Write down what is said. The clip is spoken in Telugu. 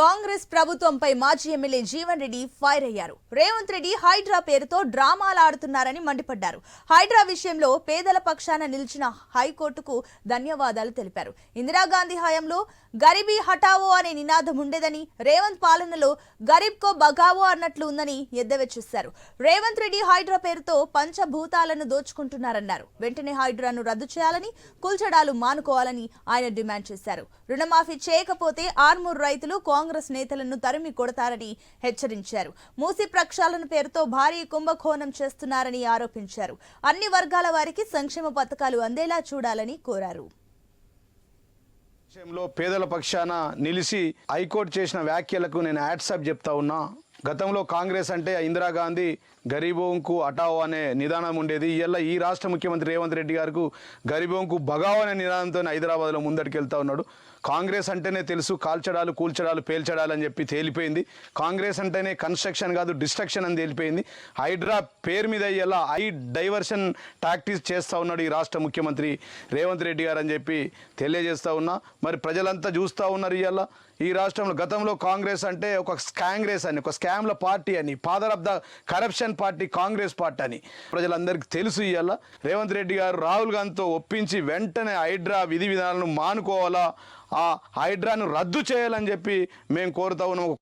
కాంగ్రెస్ ప్రభుత్వంపై మాజీ ఎమ్మెల్యే జీవన్ రెడ్డి ఫైర్ అయ్యారు. రేవంత్ రెడ్డి హైడ్రా పేరుతో డ్రామాలు ఆడుతున్నారని మండిపడ్డారు. హైడ్రా విషయంలో పేదల పక్షాన నిలిచిన హైకోర్టుకు ధన్యవాదాలు తెలిపారు. ఇందిరాగాంధీ హయాంలో గరీబీ హటావో అనే నినాదం ఉండేదని రేవంత్ పాలనలో గరీబ్ కో బగావో అన్నట్లు ఉందని ఎద్దవెచ్చేశారు రేవంత్ రెడ్డి హైడ్రా పేరుతో పంచభూతాలను దోచుకుంటున్నారన్నారు. వెంటనే హైడ్రాను రద్దు చేయాలని కూల్చడాలు మానుకోవాలని ఆయన డిమాండ్ చేశారు. రుణమాఫీ చేయకపోతే ఆర్మూర్ రైతులు కాంగ్రెస్ నేతలను తరిమి కొడతారని హెచ్చరించారు. మూసి ప్రక్షాళన పేరుతో భారీ కుంభకోణం చేస్తున్నారని ఆరోపించారు. అన్ని వర్గాల వారికి సంక్షేమ పథకాలు అందేలా చూడాలని కోరారు. విషయంలో పేదల పక్షాన నిలిచి హైకోర్టు చేసిన వ్యాఖ్యలకు నేను యాడ్సప్ చెప్తా ఉన్నా. గతంలో కాంగ్రెస్ అంటే ఇందిరాగాంధీ గరీబోంకు అటావో అనే నిదానం ఉండేది. ఇలా ఈ రాష్ట్ర ముఖ్యమంత్రి రేవంత్ రెడ్డి గారికి గరీబోంకు బగావ్ అనే నిదానంతో హైదరాబాద్లో ముందడికి వెళ్తా ఉన్నాడు. కాంగ్రెస్ అంటేనే తెలుసు కాల్చడాలు కూల్చడాలు పేల్చడాలు అని చెప్పి తేలిపోయింది. కాంగ్రెస్ అంటేనే కన్స్ట్రక్షన్ కాదు డిస్ట్రక్షన్ అని తేలిపోయింది. హైడ్రా పేరు మీద ఎలా ఐ డైవర్షన్ టాక్టిక్స్ చేస్తూ ఉన్నాడు ఈ రాష్ట్ర ముఖ్యమంత్రి రేవంత్ రెడ్డి గారు అని చెప్పి తెలియజేస్తూ ఉన్నా. మరి ప్రజలంతా చూస్తూ ఉన్నారు ఇవాళ ఈ రాష్ట్రంలో గతంలో కాంగ్రెస్ అంటే ఒక స్కాంగ్రెస్ అని ఒక స్కామ్ల పార్టీ అని father of the corruption party Congress party అని ప్రజలందరికీ తెలుసు ఇవాళ రేవంత్ రెడ్డి గారు రాహుల్ గాంధీతో ఒప్పించి వెంటనే హైడ్రా విధి విధానాలను మానుకోవాలా? ఆ హైడ్రాను రద్దు చేయాలని చెప్పి మేము కోరుతా ఉన్నాము